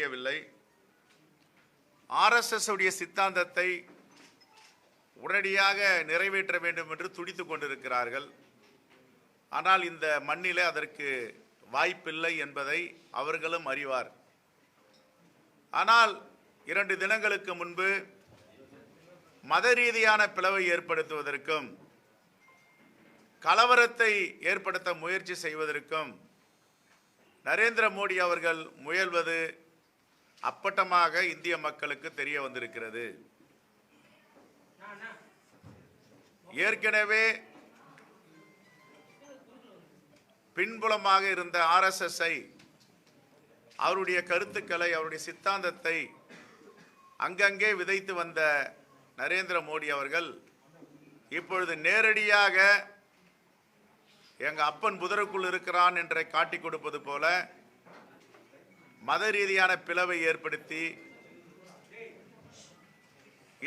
தெரியவில்லை ஆர்எஸ்எஸ் உடைய சித்தாந்தத்தை உடனடியாக நிறைவேற்ற வேண்டும் என்று துடித்து கொண்டிருக்கிறார்கள். ஆனால் இந்த மண்ணிலே அதற்கு வாய்ப்பில்லை என்பதை அவர்களும் அறிவார். ஆனால் இரண்டு தினங்களுக்கு முன்பு மத ரீதியான பிளவை ஏற்படுத்துவதற்கும் கலவரத்தை ஏற்படுத்த முயற்சி செய்வதற்கும் நரேந்திர மோடி அவர்கள் முயல்வது அப்பட்டமாக இந்திய மக்களுக்கு தெரிய வந்திருக்கிறது. ஏற்கனவே பின்புலமாக இருந்த ஆர்எஸ்எஸ்ஐ அவருடைய கருத்துக்களை அவருடைய சித்தாந்தத்தை அங்கங்கே விதைத்து வந்த நரேந்திர மோடி அவர்கள் இப்பொழுது நேரடியாக எங்கள் அப்பன் புதருக்குள் இருக்கிறான் என்றை காட்டிக் கொடுப்பது போல மத ரீதியான பிளவை ஏற்படுத்தி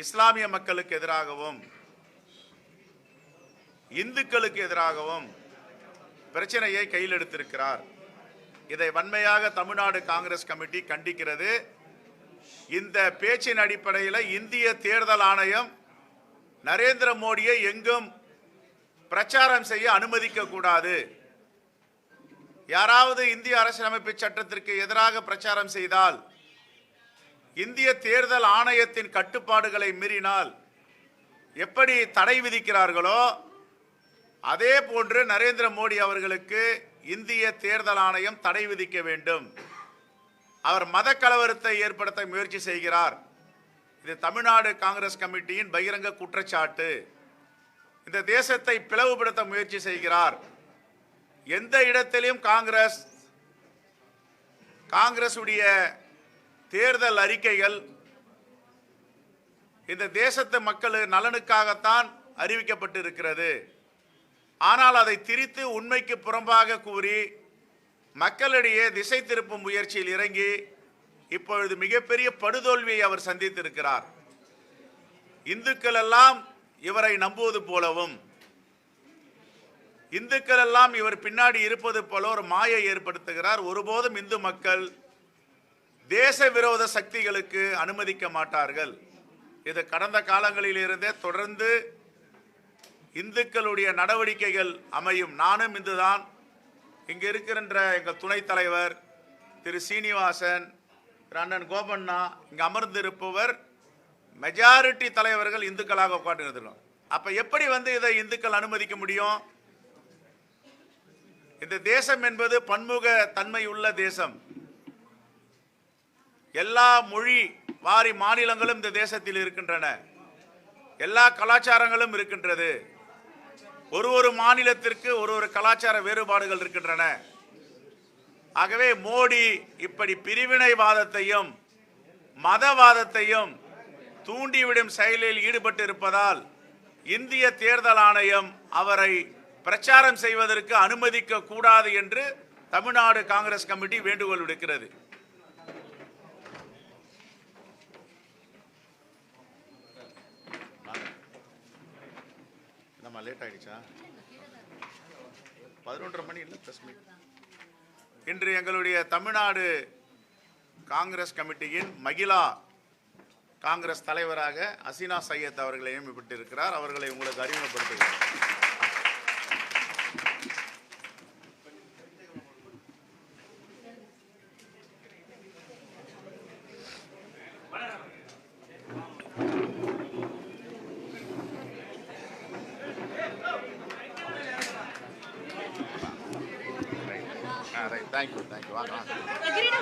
இஸ்லாமிய மக்களுக்கு எதிராகவும் இந்துக்களுக்கு எதிராகவும் பிரச்சனையை கையில் எடுத்திருக்கிறார். இதை வன்மையாக தமிழ்நாடு காங்கிரஸ் கமிட்டி கண்டிக்கிறது. இந்த பேச்சின் அடிப்படையில் இந்திய தேர்தல் ஆணையம் நரேந்திர மோடியை எங்கும் பிரச்சாரம் செய்ய அனுமதிக்க கூடாது யாராவது இந்திய அரசியலமைப்பு சட்டத்திற்கு எதிராக பிரச்சாரம் செய்தால் இந்திய தேர்தல் ஆணையத்தின் கட்டுப்பாடுகளை மீறினால் எப்படி தடை விதிக்கிறார்களோ அதே போன்று நரேந்திர மோடி அவர்களுக்கு இந்திய தேர்தல் ஆணையம் தடை விதிக்க வேண்டும். அவர் மத கலவரத்தை ஏற்படுத்த முயற்சி செய்கிறார். இது தமிழ்நாடு காங்கிரஸ் கமிட்டியின் பகிரங்க குற்றச்சாட்டு. இந்த தேசத்தை பிளவுபடுத்த முயற்சி செய்கிறார். எந்த இடத்திலையும் காங்கிரஸ் காங்கிரஸுடைய தேர்தல் அறிக்கைகள் இந்த தேசத்து மக்கள் நலனுக்காகத்தான் அறிவிக்கப்பட்டிருக்கிறது. ஆனால் அதை திரித்து உண்மைக்கு புறம்பாக கூறி மக்களிடையே திசை திருப்பும் முயற்சியில் இறங்கி இப்பொழுது மிகப்பெரிய படுதோல்வியை அவர் சந்தித்திருக்கிறார். இந்துக்கள் எல்லாம் இவரை நம்புவது போலவும் இந்துக்கள் எல்லாம் இவர் பின்னாடி இருப்பது போல ஒரு மாயை ஏற்படுத்துகிறார். ஒருபோதும் இந்து மக்கள் தேச விரோத சக்திகளுக்கு அனுமதிக்க மாட்டார்கள். இது கடந்த காலங்களில் இருந்தே தொடர்ந்து இந்துக்களுடைய நடவடிக்கைகள் அமையும். நானும் இந்துதான். இங்கே இருக்கின்ற எங்கள் துணைத் தலைவர் திரு சீனிவாசன் திரு அண்ணன் கோபண்ணா இங்கே அமர்ந்திருப்பவர் மெஜாரிட்டி தலைவர்கள் இந்துக்களாக உட்காந்துருக்கிறோம் அப்போ எப்படி வந்து இதை இந்துக்கள் அனுமதிக்க முடியும்? இந்த தேசம் என்பது பன்முக தன்மை உள்ள தேசம். எல்லா மொழி வாரி மாநிலங்களும் இந்த தேசத்தில் இருக்கின்றன. எல்லா கலாச்சாரங்களும் இருக்கின்றது. ஒரு ஒரு மாநிலத்திற்கு ஒரு ஒரு கலாச்சார வேறுபாடுகள் இருக்கின்றன. ஆகவே மோடி இப்படி பிரிவினைவாதத்தையும் மதவாதத்தையும் தூண்டிவிடும் செயலில் ஈடுபட்டு இருப்பதால் இந்திய தேர்தல் ஆணையம் அவரை பிரச்சாரம் செய்வதற்கு அனுமதிக்க கூடாது என்று தமிழ்நாடு காங்கிரஸ் கமிட்டி வேண்டுகோள் விடுக்கிறது. நம்ம லேட் ஆயிடுச்சா? பதினொன்றரை மணி இல்லை ப்ரெஸ் மீட் இன்று எங்களுடைய தமிழ்நாடு காங்கிரஸ் கமிட்டியின் மகிழா காங்கிரஸ் தலைவராக அசினா சையத் அவர்களை நியமிக்கப்பட்டிருக்கிறார் அவர்களை உங்களுக்கு அறிமுகப்படுத்துகிறேன்.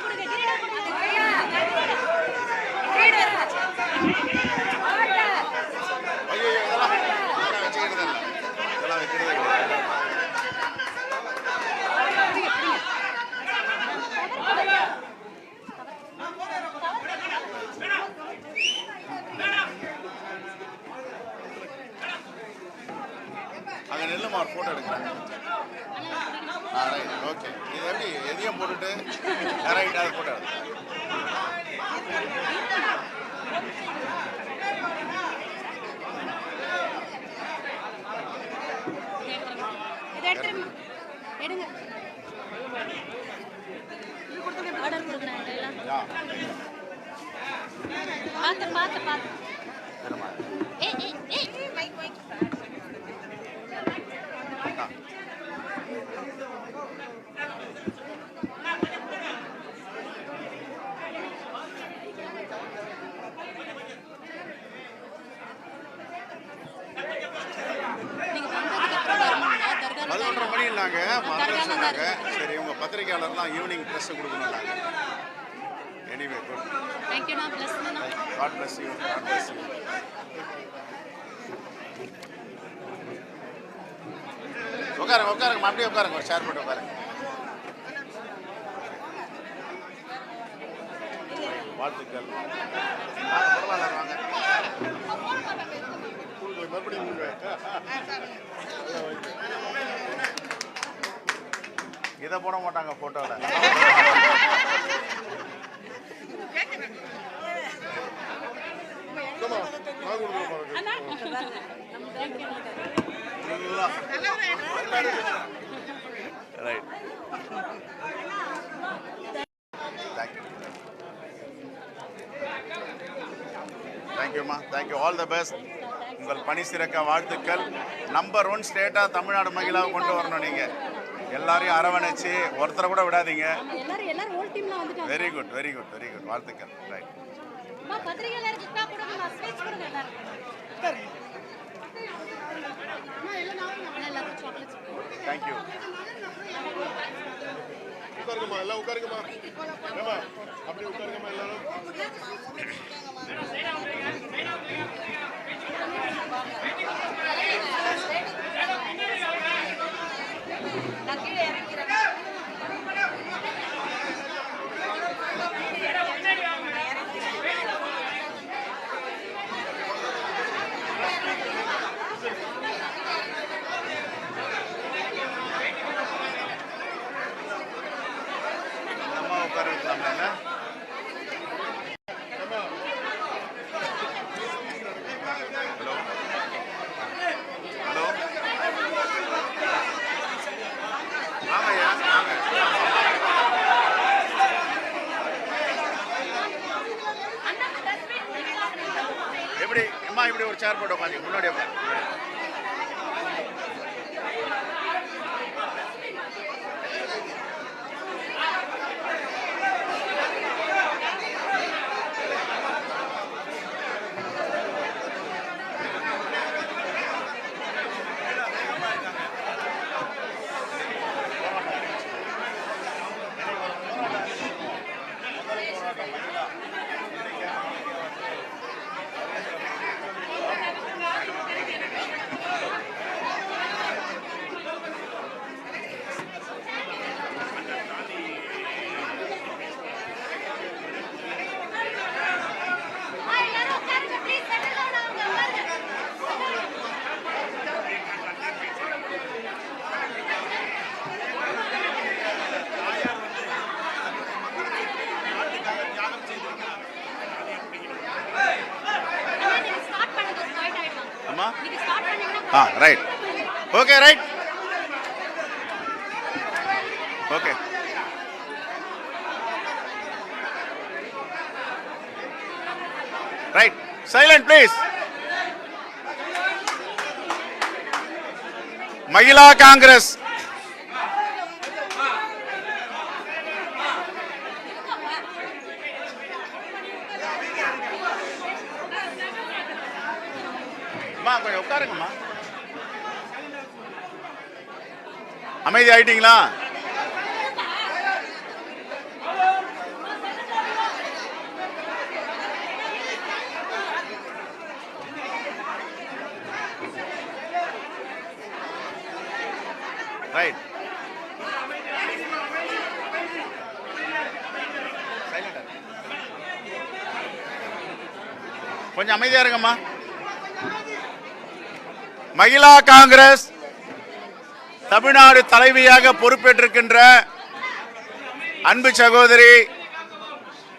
கொடுங்க God bless you. God bless you. உட்காருங்க உட்காருங்க அப்படியே உட்காருங்க ஒரு ஷேர் போட்டு உட்காருங்க வாழ்த்துக்கள் வாங்க, பரவாயில்ல, வாங்க. மறுபடியும் இதை போட மாட்டாங்க போட்டோல ரைட் தேங்க்யூ தேங்க்யூம்மா thank you all the best உங்கள் பணி சிறக்க வாழ்த்துக்கள். நம்பர் ஒன் ஸ்டேட்டாக தமிழ்நாடு மகிழாவை கொண்டு வரணும் நீங்கள் எல்லாரையும் அரவணைச்சு ஒருத்தரை கூட விடாதீங்க. எல்லாரும் எல்லாரும் ஓல் டீம்ல வந்துட்டாங்க. Very good very good very good வாழ்த்துக்கள். ரைட் அம்மா பத்திரிகையாளர் கிட்ட கொடுங்க ஸ்பீச் கொடுங்க எல்லாரும். அம்மா எல்லாம் எல்லாரும் சாக்லேட்ஸ் தேங்க்யூ உட்காருங்கம்மா எல்லாம் உட்காருங்கம்மா. அப்படி உட்காருங்கம்மா எல்லாரும் அம்மா உட்கார வைக்கலாம்ல ஹலோ ஹலோ ஆமாய்யா வாங்க எப்படி அம்மா இப்படி ஒரு சேர் போட்டு உட்காந்து முன்னாடி உட்காந்து அம்மா எல்லாரும் உட்காருங்க ப்ளீஸ் செட்டில் டவுன் ஆகுங்க உட்காருங்க அம்மா, நீங்க ஸ்டார்ட் பண்ணுங்க ஸ்டார்ட் ஆயிடும் அம்மா நீங்க ஸ்டார்ட் பண்ணீங்கன்னா ஆ right okay right okay right silent please Mahila Congress அம்மா கொஞ்சம் உட்காருங்கம்மா அமைதி ரைட் கொஞ்சம் அமைதியா இருங்கம்மா. மகிழா காங்கிரஸ். தமிழ்நாடு தலைவியாக பொறுப்பேற்றிருக்கின்ற அன்பு சகோதரி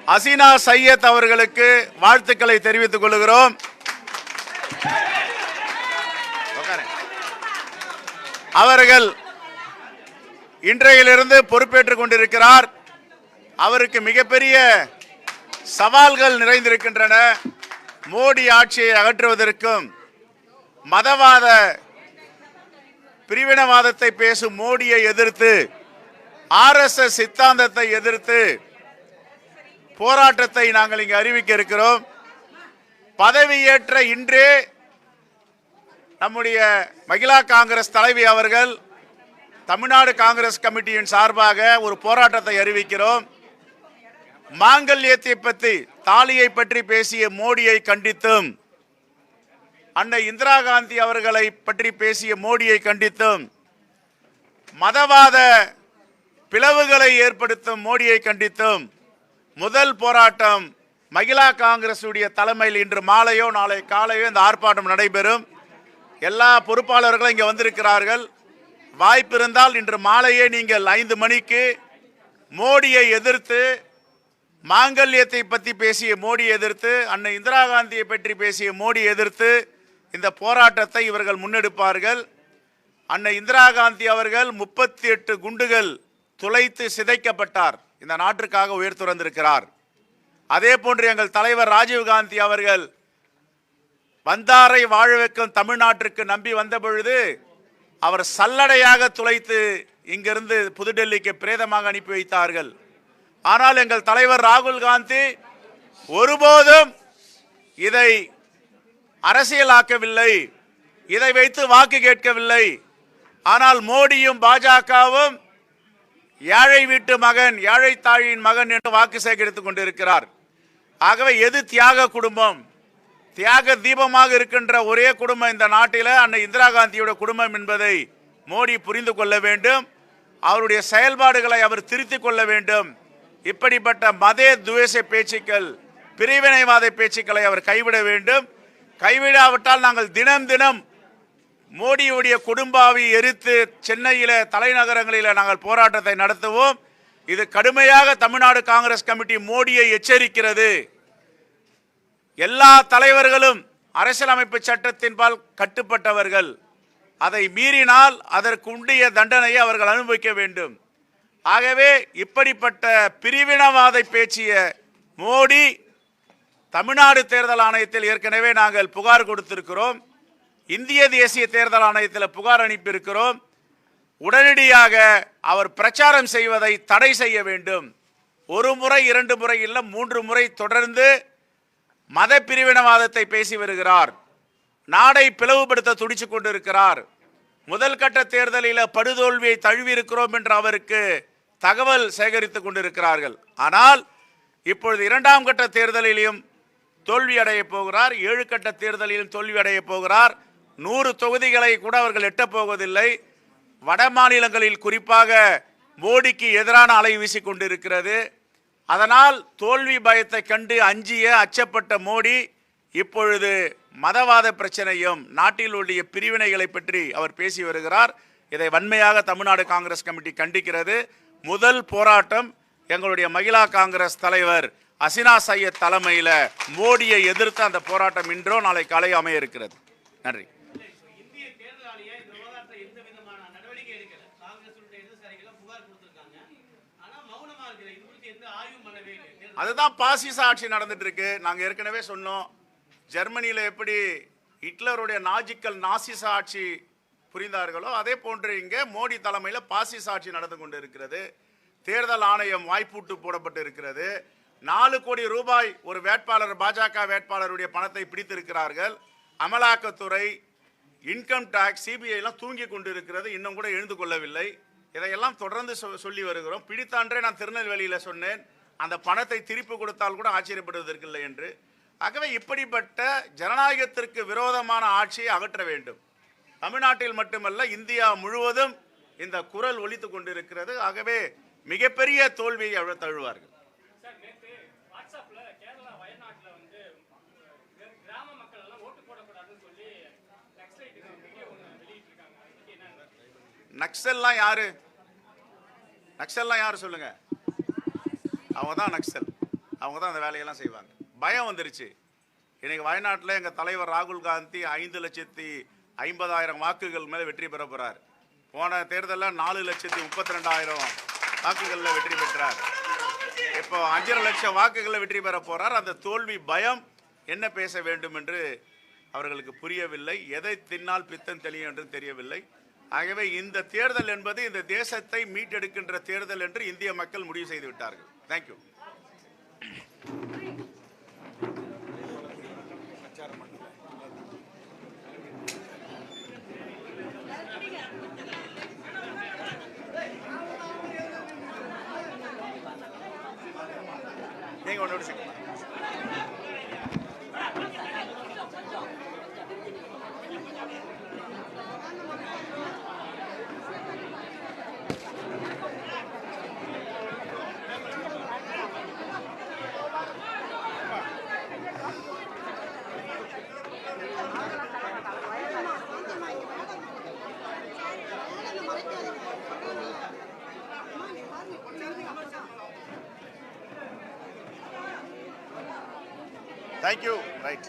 அசீனா சையத் அவர்களுக்கு வாழ்த்துக்களை தெரிவித்துக் கொள்கிறோம். அவர்கள் இன்றையிலிருந்து பொறுப்பேற்றுக் கொண்டிருக்கிறார். அவருக்கு மிகப்பெரிய சவால்கள் நிறைந்திருக்கின்றன. மோடி ஆட்சியை அகற்றுவதற்கும் மதவாத பிரிவினவாதத்தை பேசும் மோடியை எதிர்த்து ஆர்எஸ்எஸ் சித்தாந்தத்தை எதிர்த்து போராட்டத்தை நாங்கள் இங்கு அறிவிக்க இருக்கிறோம். பதவியேற்ற இன்றே நம்முடைய மகிழா காங்கிரஸ் தலைவி அவர்கள் தமிழ்நாடு காங்கிரஸ் கமிட்டியின் சார்பாக ஒரு போராட்டத்தை அறிவிக்கிறோம். மாங்கல்யத்தை பற்றி தாலியை பற்றி பேசிய மோடியை கண்டித்தும் அன்னை இந்திரா காந்தி அவர்களை பற்றி பேசிய மோடியை கண்டித்தும் மதவாத பிளவுகளை ஏற்படுத்தும் மோடியை கண்டித்தும் முதல் போராட்டம் மகிழா காங்கிரசுடைய தலைமையில் இன்று மாலையோ நாளை காலையோ இந்த ஆர்ப்பாட்டம் நடைபெறும். எல்லா பொறுப்பாளர்களும் இங்கே வந்திருக்கிறார்கள். வாய்ப்பு இருந்தால் இன்று மாலையே நீங்கள் ஐந்து மணிக்கு மோடியை எதிர்த்து மாங்கல்யத்தை பற்றி பேசிய மோடி எதிர்த்து அன்னை இந்திரா காந்தியை பற்றி பேசிய மோடி எதிர்த்து இந்த போராட்டத்தை இவர்கள் முன்னெடுப்பார்கள். அன்னை இந்திரா காந்தி அவர்கள் முப்பத்தி எட்டு குண்டுகள் துளைத்து சிதைக்கப்பட்டார். இந்த நாட்டிற்காக உயிர் துறந்திருக்கிறார். அதே போன்று எங்கள் தலைவர் ராஜீவ் காந்தி அவர்கள் வந்தாரை வாழ வைக்கும் தமிழ்நாட்டிற்கு நம்பி வந்த பொழுது அவர் சல்லடையாக துளைத்து இங்கிருந்து புதுடெல்லிக்கு பிரேதமாக அனுப்பி வைத்தார்கள். ஆனால் எங்கள் தலைவர் ராகுல் காந்தி ஒருபோதும் இதை அரசியலாக்கவில்லை. இதை வைத்து வாக்கு கேட்கவில்லை. ஆனால் மோடியும் பாஜகவும் ஏழை வீட்டு மகன் ஏழை தாயின் மகன் என்று வாக்கு சேகரித்துக் கொண்டிருக்கிறார். ஆகவே எது தியாக குடும்பம்? தியாக தீபமாக இருக்கின்ற ஒரே குடும்பம் இந்த நாட்டில் அன்னை இந்திரா காந்தியோட குடும்பம் என்பதை மோடி புரிந்து கொள்ள வேண்டும். அவருடைய செயல்பாடுகளை அவர் திருத்திக் கொள்ள வேண்டும். இப்படிப்பட்ட மதே துவேச பேச்சுக்கள் பிரிவினைவாத பேச்சுக்களை அவர் கைவிட வேண்டும். கைவிடாவிட்டால் நாங்கள் தினம் தினம் மோடியுடைய குடும்பாவை எரித்து சென்னையில் தலைநகரங்களில் நாங்கள் போராட்டத்தை நடத்துவோம். இது கடுமையாக தமிழ்நாடு காங்கிரஸ் கமிட்டி மோடியை எச்சரிக்கிறது. எல்லா தலைவர்களும் அரசியலமைப்பு சட்டத்தின்பால் கட்டுப்பட்டவர்கள். அதை மீறினால் அதற்கு உண்டிய தண்டனையை அவர்கள் அனுபவிக்க வேண்டும். ஆகவே இப்படிப்பட்ட பிரிவினவாதை பேச்சிய மோடி தமிழ்நாடு தேர்தல் ஆணையத்தில் ஏற்கனவே நாங்கள் புகார் கொடுத்திருக்கிறோம். இந்திய தேசிய தேர்தல் ஆணையத்தில் புகார் அனுப்பியிருக்கிறோம். உடனடியாக அவர் பிரச்சாரம் செய்வதை தடை செய்ய வேண்டும். ஒரு முறை இரண்டு முறை இல்லை மூன்று முறை தொடர்ந்து மத பிரிவினவாதத்தை பேசி வருகிறார். நாடை பிளவுபடுத்த துடிச்சு கொண்டிருக்கிறார். முதல் கட்ட தேர்தலில் படுதோல்வியை தழுவியிருக்கிறோம் என்று அவருக்கு தகவல் சேகரித்துக் கொண்டிருக்கிறார்கள். ஆனால் இப்பொழுது இரண்டாம் கட்ட தேர்தலிலும் தோல்வி அடைய போகிறார். ஏழு கட்ட தேர்தலிலும் தோல்வி அடைய போகிறார். நூறு தொகுதிகளை கூட அவர்கள் எட்டப் போவதில்லை. வட மாநிலங்களில் குறிப்பாக மோடிக்கு எதிரான அலை வீசிக்கொண்டிருக்கிறது அதனால் தோல்வி பயத்தை கண்டு அஞ்சிய அச்சப்பட்ட மோடி இப்பொழுது மதவாத பிரச்சனையும் நாட்டில் உள்ள பிரிவினைகளை பற்றி அவர் பேசி வருகிறார். இதை வன்மையாக தமிழ்நாடு காங்கிரஸ் கமிட்டி கண்டிக்கிறது. முதல் போராட்டம் எங்களுடைய மகிழா காங்கிரஸ் தலைவர் அசினா சையத் தலைமையில் மோடியை எதிர்த்து அந்த போராட்டம் இன்றோ நாளை காலை அமைய இருக்கிறது. நன்றி. அதுதான் பாசிச ஆட்சி நடந்துட்டு இருக்கு. நாங்கள் ஏற்கனவே சொன்னோம் ஜெர்மனியில் எப்படி ஹிட்லருடைய நாஜிக்கல் நாசிச ஆட்சி புரிந்தார்களோ அதே போன்று இங்கே மோடி தலைமையில் பாசிச ஆட்சி நடந்து கொண்டு இருக்கிறது தேர்தல் ஆணையம் வாய்ப்பூட்டு போடப்பட்டு இருக்கிறது. நாலு கோடி ரூபாய் ஒரு வேட்பாளர் பாஜக வேட்பாளருடைய பணத்தை பிடித்திருக்கிறார்கள். அமலாக்கத்துறை இன்கம் டேக்ஸ் சிபிஐ எல்லாம் தூங்கி கொண்டு இருக்கிறது இன்னும் கூட எழுந்து கொள்ளவில்லை. இதையெல்லாம் தொடர்ந்து சொ- சொல்லி வருகிறோம். பிடித்தான்றே நான் திருநெல்வேலியில் சொன்னேன். அந்த பணத்தை திருப்பி கொடுத்தால் கூட ஆச்சரியப்படுவதற்கில்லை என்று. ஆகவே இப்படிப்பட்ட ஜனநாயகத்திற்கு விரோதமான ஆட்சியை அகற்ற வேண்டும். தமிழ்நாட்டில் மட்டுமல்ல இந்தியா முழுவதும் இந்த குரல் ஒழித்து கொண்டிருக்கிறது. ஆகவே மிகப்பெரிய தோல்வியை அவர் தழுவார்கள். வாட்ஸ்அப்ல கேரளா வயநாட்டுல வந்து கிராம மக்கள் எல்லாம் ஓட்டு போடக்கூடாதுன்னு சொல்லி நக்சலைட் வீடியோ ஒன்று வெளியிட்டிருக்காங்க. என்ன நக்சல்லாம் யாரு? நக்சல்லாம் யாரு சொல்லுங்க? அவங்க தான் நக்சல். அவங்க தான் அந்த வேலையெல்லாம் செய்வாங்க. பயம் வந்துருச்சு. இன்னைக்கு வயநாட்டில் எங்கள் தலைவர் ராகுல் காந்தி ஐந்து லட்சத்தி ஐம்பதாயிரம் வாக்குகள் மேலே வெற்றி பெற போகிறார் போன தேர்தலில் நாலு லட்சத்தி முப்பத்தி ரெண்டாயிரம் வாக்குகளில் வெற்றி பெற்றார். இப்போ அஞ்சரை லட்சம் வாக்குகளை வெற்றி பெற போறார். அந்த தோல்வி பயம் என்ன பேச வேண்டும் என்று அவர்களுக்கு புரியவில்லை. எதை தின்னால் பித்தம் தெளியும் என்று தெரியவில்லை. ஆகவே இந்த தேர்தல் என்பது இந்த தேசத்தை மீட்டெடுக்கின்ற தேர்தல் என்று இந்திய மக்கள் முடிவு செய்து விட்டார்கள். தேங்க்யூ நீங்க ஒன்று முடிச்சுக்கோங்க தேங்க்யூ ரைட்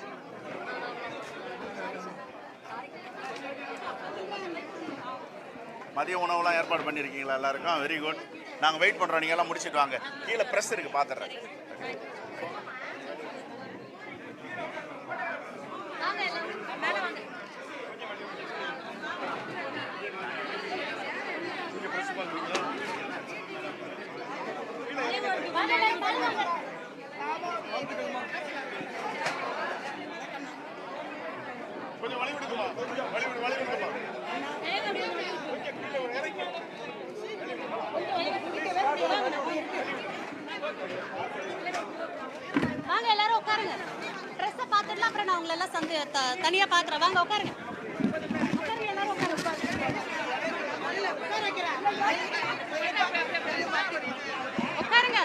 மதிய உணவுலாம் ஏற்பாடு பண்ணியிருக்கீங்களா எல்லாருக்கும்? வெரி குட் நாங்கள் வெயிட் பண்ணுறோம் நீங்கள் எல்லாம் முடிச்சிட்டு வாங்க. கீழே ப்ரெஸ் இருக்கு பார்த்துட்றேன் Thank you மேல வாங்க வாங்க எல்லாரும் மேல வாங்க கொஞ்சம் வழி விடுக்குமா வழி விடு வழி விடுக்குமா வாங்க எல்லாரும் உட்காருங்க. ட்ரெஸ்ஸை பார்த்துடலாம் அப்புறம் நான் உங்களை எல்லாம் சந்து த- தனியா பாக்குறேன் வாங்க உட்காருங்க. உட்காருங்க எல்லாரும் உட்காருங்க. உட்காருங்க.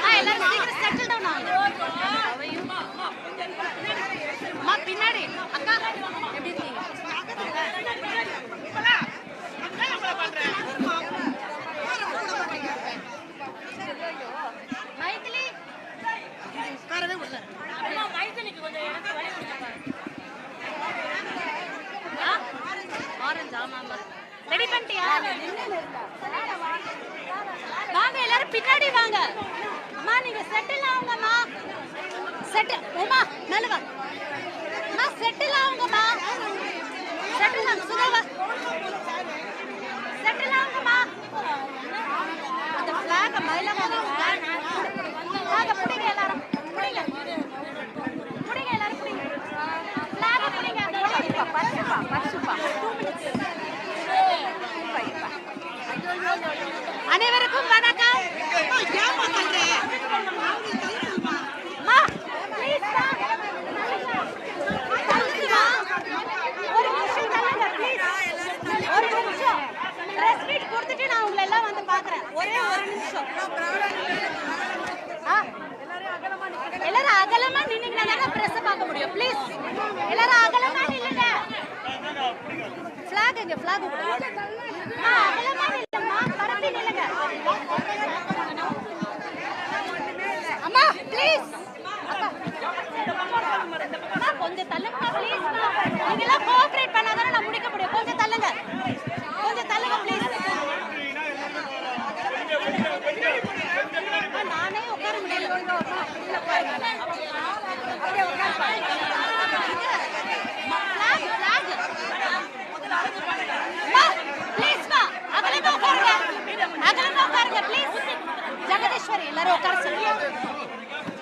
ஆ, எல்லாரும் சீக்கிரம் ஆரஞ்சு ஆமா ஆமா ரெடி பண்ணிட்டியா? வாங்க எல்லாரும் பின்னாடி வாங்க. அம்மா நீங்க செட்டில் ஆகுங்கம்மா செட்டில் உமா மேல வாங்க அம்மா செட்டில் ஆகுங்கம்மா செட்டில் ஆகுங்க சுதாவா செட்டில் ஆகுங்கம்மா அந்த ஃபிளாக மேல வாங்க ஃபிளாக பிடிங்க எல்லாரும் பிடிங்க பிடிங்க எல்லாரும் பிடிங்க ஃபிளாக பிடிங்க பரிசுப்பா பரிசுப்பா அனைவருக்கும் வணக்கம் அம்மா, please வா. தள்ளுங்க வா. ஒரு நிமிஷம் தள்ளுங்க, please. ஒரு நிமிஷம். Press meet கொடுத்துட்டு நான் உங்களை எல்லாம் ஒரே ஒரு நிமிஷம். எல்லாரும் அகலமா நின்னீங்கன்னா தான் பார்க்க முடியும். ப்ளீஸ் எல்லாரும் அகலமா நில்லுங்க. ஃபிளாக் எங்க ஃபிளாக் ஆ அகலமா நில்லுங்கம்மா பரப்பி நில்லுங்க அம்மா ப்ளீஸ் அம்மா கொஞ்சம் தள்ளுங்க ப்ளீஸ் நீங்க எல்லாம் கோஆபரேட் பண்ணாதானே நான் முடிக்க முடியும் கொஞ்சம் தள்ளுங்க கொஞ்சம் தள்ளுங்க ப்ளீஸ் நானே உட்கார முடியல Flag, flag. அம்மா, please மா, அகலமா உட்காருங்க. அகலமா உட்காருங்க, please. ஜெகதீஸ்வரி எல்லாரும் உட்கார சொல்லுங்க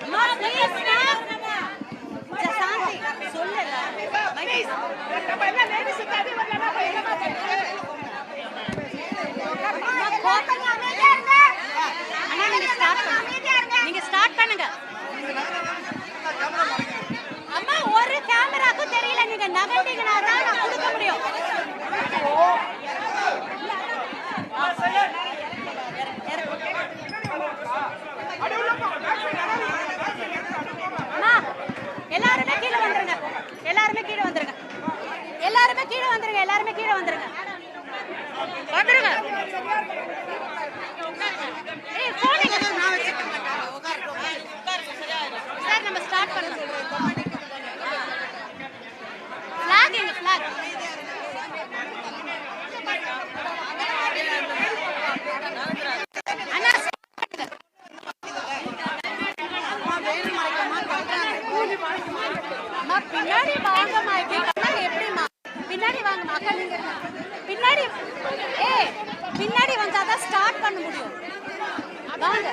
அம்மா, please மா. ஜ- சாந்தி, சொல்லு எல்லாரும். மைக். அம்மா, கோபங்க, அமைதியா இருங்க. அண்ணா, நீங்க start பண்ணுங்க. நீங்க start பண்ணுங்க அம்மா ஒரு கேமராக்கும் தெரியல நீங்க நகர்ந்தீங்கன்னா தான் நான் கொடுக்க முடியும். எல்லாருமே கீழே வந்துருங்க. எல்லாருமே கீழே வந்துருங்க. எல்லாருமே கீழே வந்துருங்க எல்லாருமே கீழே வந்துருங்க. வந்துருங்க. ஏய் போன் எங்க நான் வச்சிருக்கேன் சார் நம்ம ஸ்டார்ட் பண்ணலாம். hanging a flag. எப்படிமா பின்னாடி பின்னாடி பின்னாடி வந்தாதான் ஸ்டார்ட் பண்ண முடியும் வாங்க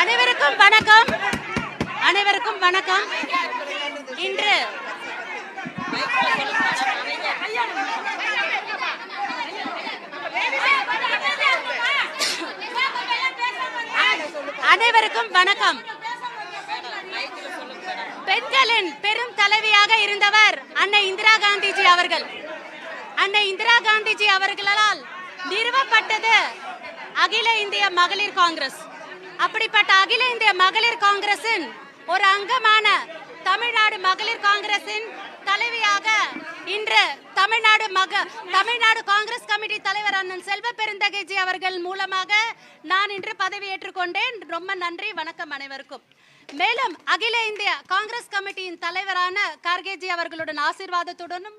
அனைவருக்கும் வணக்கம். அனைவருக்கும் வணக்கம். இன்று அனைவருக்கும் வணக்கம். பெண்களின் பெரும் தலைவியாக இருந்தவர் அன்னை இந்திரா காந்திஜி அவர்கள். அன்னை இந்திரா காந்திஜி அவர்களால் நிறுவப்பட்டது அகில இந்திய மகளிர் காங்கிரஸ். அப்படிப்பட்ட அகில இந்திய மகளிர் காங்கிரசின் ஒரு அங்கமான தமிழ்நாடு மகளிர் காங்கிரசின் தலைவியாக இன்று தமிழ்நாடு மக தமிழ்நாடு காங்கிரஸ் கமிட்டி தலைவர் அண்ணன் செல்வ பெருந்தகைஜி அவர்கள் மூலமாக நான் இன்று பதவியேற்றுக் கொண்டேன். ரொம்ப நன்றி வணக்கம் அனைவருக்கும். மேலும் அகில இந்திய காங்கிரஸ் கமிட்டியின் தலைவரான கார்கேஜி அவர்களுடன் ஆசீர்வாதத்துடனும்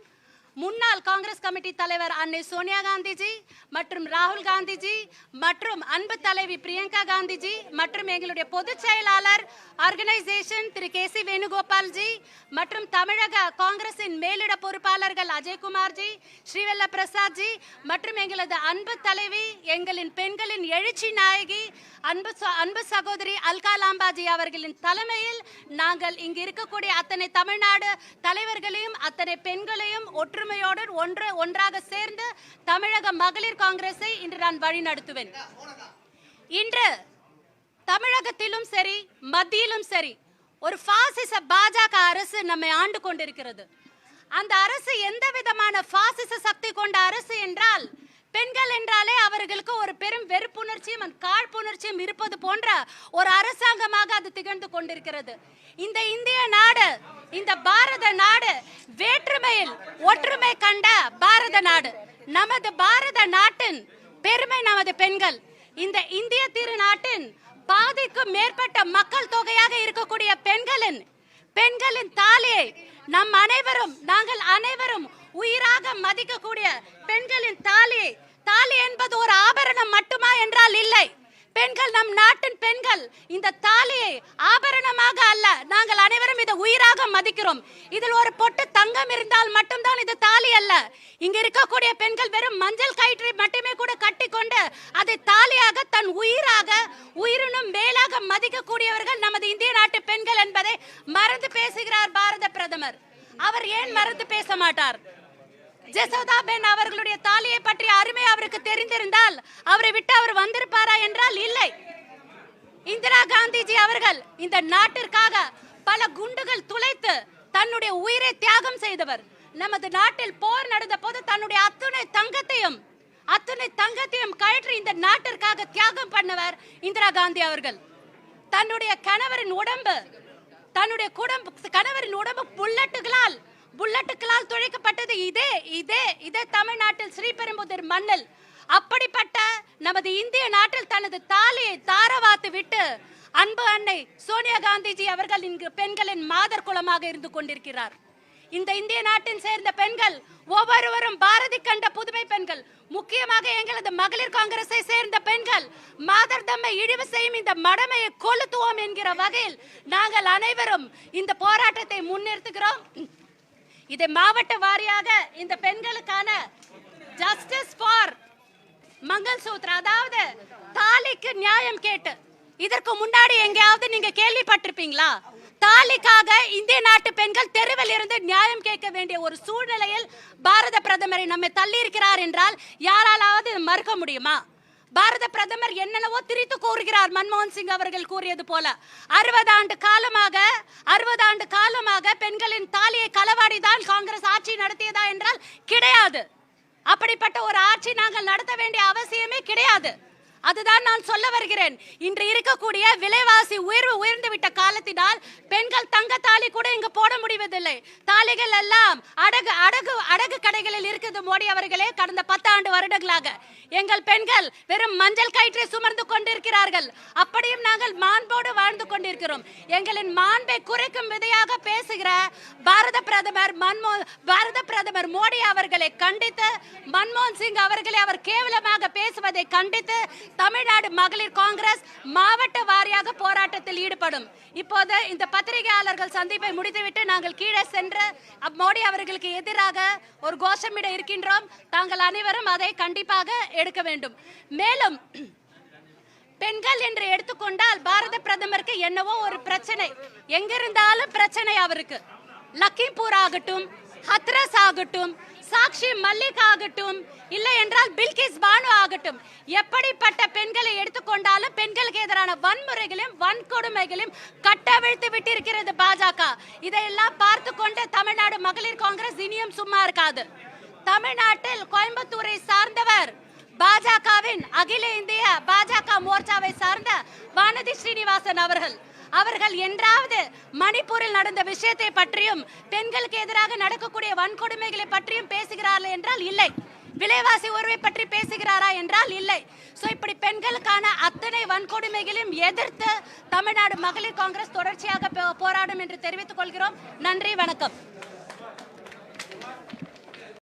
முன்னாள் காங்கிரஸ் கமிட்டி தலைவர் அன்னை சோனியா காந்திஜி மற்றும் ராகுல் காந்திஜி மற்றும் அன்பு தலைவி பிரியங்கா காந்திஜி மற்றும் எங்களுடைய பொதுச் செயலாளர் ஆர்கனைசேஷன் திரு கே சி வேணுகோபால்ஜி மற்றும் தமிழக காங்கிரசின் மேலிட பொறுப்பாளர்கள் அஜய்குமார்ஜி ஸ்ரீவல்ல பிரசாத்ஜி மற்றும் எங்களது அன்பு தலைவி எங்களின் பெண்களின் எழுச்சி நாயகி அன்பு அன்பு சகோதரி அல்கா லாம்பாஜி அவர்களின் தலைமையில் நாங்கள் இங்கு இருக்கக்கூடிய அத்தனை தமிழ்நாடு தலைவர்களையும் அத்தனை பெண்களையும் ஒற்றுமையோடு ஒன்று ஒன்றாக சேர்ந்து தமிழக மகளிர் காங்கிரஸை இன்று நான் வழிநடத்துவேன். இன்று தமிழகத்திலும் சரி மத்தியிலும் சரி ஒரு பாசிச பாஜக அரசு நம்மை ஆண்டு கொண்டிருக்கிறது. அந்த அரசு எந்த விதமான பாசிச சக்தி கொண்ட அரசு என்றால் அவர்களுக்கு ஒரு பெரும் வெறுப்புணர்ச்சியும் காழ்ப்புணர்ச்சியும் இருப்பது போன்ற ஒரு அரசாங்கமாக அது திகழ்ந்து கொண்டிருக்கிறது. இந்த இந்திய நாடு இந்த பாரத நாடு வேற்றுமையில் ஒற்றுமை கண்ட பாரத நாடு. நமது பாரத நாட்டின் பெருமை நமது பெண்கள். இந்த இந்திய திருநாட்டின் பாதிக்கும் மேற்பட்ட மக்கள் தொகையாக இருக்கக்கூடிய பெண்களின் பெண்களின் தாலியை நம் அனைவரும் நாங்கள் அனைவரும் உயிராக மதிக்கக்கூடிய பெண்களின் தாலியை தாலி என்பது ஒரு ஆபரணம் மட்டுமா என்றால் இல்லை. பெண்கள் நம் நாட்டின் பெண்கள். இந்த தாலியை ஆபரணமாக அல்ல. நாங்கள் அனைவரும் இதை உயிராக மதிக்கிறோம். இதில் ஒரு பொட்டு தங்கம் இருந்தால் மட்டும்தான் இது தாலி அல்ல. இங்க இருக்கக்கூடிய பெண்கள் வெறும் மஞ்சள் கயிற்றை மட்டுமே கூட கட்டிக்கொண்டு அதை தாலியாக தன் உயிராக உயிரினும் மேலாக மதிக்கக்கூடியவர்கள் நமது இந்திய நாட்டு பெண்கள் என்பதை மறந்து பேசுகிறார் பாரத பிரதமர். அவர் ஏன் மறந்து பேச மாட்டார்? ஜெசோதா பென் அவர்களுடைய தாலியை பற்றிய அருமை அவருக்கு தெரிந்திருந்தால் அவரை விட்டு அவர் வந்திருப்பாரா என்றால் இல்லை. இந்திரா காந்திஜி அவர்கள் இந்த நாட்டிற்காக பல குண்டுகள் துளைத்து தன்னுடைய உயிரை தியாகம் செய்தவர். நமது நாட்டில் போர் நடந்த போது தன்னுடைய அத்துணை தங்கத்தையும் அத்துணை தங்கத்தையும் கழற்றி இந்த நாட்டிற்காக தியாகம் பண்ணவர் இந்திரா காந்தி அவர்கள். தன்னுடைய கணவரின் உடம்பு தன்னுடைய குடும்ப கணவரின் உடம்பு புல்லட்டுகளால் புல்லட்டுகளால் துளைக்கப்பட்டது இதே இதே இதே தமிழ்நாட்டில் ஸ்ரீபெரும்புதூர் மண்ணில். அப்படிப்பட்ட நமது இந்திய நாட்டில் தனது தாலியை தாரவாத்து விட்டு அன்பு அன்னை சோனியா காந்திஜி அவர்கள் இங்கு பெண்களின் மாதர் குலமாக இருந்து கொண்டிருக்கிறார். இந்த இந்திய நாட்டின் சேர்ந்த பெண்கள் ஒவ்வொருவரும் பாரதி கண்ட புதுமை பெண்கள் முக்கியமாக எங்களது மகளிர் காங்கிரஸை சேர்ந்த பெண்கள் மாதர் தம்மை இழிவு செய்யும் இந்த மடமையை கொளுத்துவோம் என்கிற வகையில் நாங்கள் அனைவரும் இந்த போராட்டத்தை முன்னிறுத்துகிறோம். இதை மாவட்ட வாரியாக இந்த பெண்களுக்கான ஜஸ்டிஸ் ஃபார் மங்கள் சூத்ரா அதாவது தாலிக்கு நியாயம் கேட்டு இதற்கு முன்னாடி எங்கேயாவது நீங்க கேள்விப்பட்டிருப்பீங்களா? தாலிக்காக இந்திய நாட்டு பெண்கள் தெருவில் இருந்து நியாயம் கேட்க வேண்டிய ஒரு சூழ்நிலையில் பாரத பிரதமரை நம்மை தள்ளி இருக்கிறார் என்றால் யாராலாவது மறுக்க முடியுமா? பாரத பிரதமர் என்னென்னவோ திரித்து கூறுகிறார் மன்மோகன் சிங் அவர்கள் கூறியது போல. அறுபது ஆண்டு காலமாக அறுபது ஆண்டு காலமாக பெண்களின் தாலியை களவாடிதான் காங்கிரஸ் ஆட்சி நடத்தியதா என்றால் கிடையாது. அப்படிப்பட்ட ஒரு ஆட்சி நாங்கள் நடத்த வேண்டிய அவசியமே கிடையாது. அதுதான் நான் சொல்ல வருகிறேன். இன்று இருக்கக்கூடிய விலைவாசி உயர்வு உயர்ந்து விட்ட காலத்தினால் பெண்கள் தங்க தாலி கூட இங்கு போட முடிவதில்லை. தாலிகள் எல்லாம் அடகு அடகு அடகு கடைகளில் இருக்குது மோடி அவர்களே கடந்த பத்தாண்டு வருடங்களாக. எங்கள் பெண்கள் வெறும் மஞ்சள் கயிற்றை சுமர்ந்து கொண்டிருக்கிறார்கள். அப்படியும் நாங்கள் மாண்போடு வாழ்ந்து கொண்டிருக்கிறோம். எங்களின் மாண்பை குறைக்கும் விதையாக பேசுகிற பாரத பிரதமர் மன்மோ பாரத பிரதமர் மோடி அவர்களை கண்டித்து மன்மோகன் சிங் அவர்களை அவர் கேவலமாக பேசுவதை கண்டித்து தமிழ்நாடு மகளிர் காங்கிரஸ் மாவட்ட வாரியாக போராட்டத்தில் ஈடுபடும். இப்போது இந்த பத்திரிகையாளர்கள் சந்திப்பை முடித்துவிட்டு நாங்கள் கீழே சென்று மோடி அவர்களுக்கு எதிராக ஒரு கோஷமிட இருக்கின்றோம். தாங்கள் அனைவரும் அதை கண்டிப்பாக எடுக்க வேண்டும். மேலும் பெண்கள் என்று எடுத்துக்கொண்டால் பாரத பிரதமருக்கு என்னவோ ஒரு பிரச்சனை. எங்கிருந்தாலும் பிரச்சனை அவருக்கு. லக்கிம்பூர் ஆகட்டும் ஹத்ரஸ் ஆகட்டும் சாக்ஷி மல்லிக் ஆகட்டும் இல்லை என்றால் பில்கிஸ் பானு ஆகட்டும். எப்படிப்பட்ட பெண்களை எடுத்துக்கொண்டாலும் பெண்களுக்கு எதிரான வன்முறைகளையும் வன்கொடுமைகளையும் கட்டவிழ்த்து விட்டிருக்கிறது பாஜக. இதையெல்லாம் பார்த்து கொண்டு தமிழ்நாடு மகளிர் காங்கிரஸ் இனியும் சும்மா இருக்காது. தமிழ்நாட்டில் கோயம்புத்தூரை சார்ந்தவர் பாஜகவின் அகில இந்திய பாஜக மோர்ச்சாவை சார்ந்த வானதி ஸ்ரீனிவாசன் அவர்கள். அவர்கள் என்றாவது மணிப்பூரில் நடந்த விஷயத்தை பற்றியும் பெண்களுக்கு எதிராக நடக்கக்கூடிய வன்கொடுமைகளை பற்றியும் பேசுகிறார்கள் என்றால் இல்லை. விலைவாசி உயர்வை பற்றி பேசுகிறாரா என்றால் இல்லை. சோ இப்படி பெண்களுக்கான அத்தனை வன்கொடுமைகளையும் எதிர்த்து தமிழ்நாடு மகளிர் காங்கிரஸ் தொடர்ச்சியாக போ- போராடும் என்று தெரிவித்துக் கொள்கிறோம். நன்றி வணக்கம்.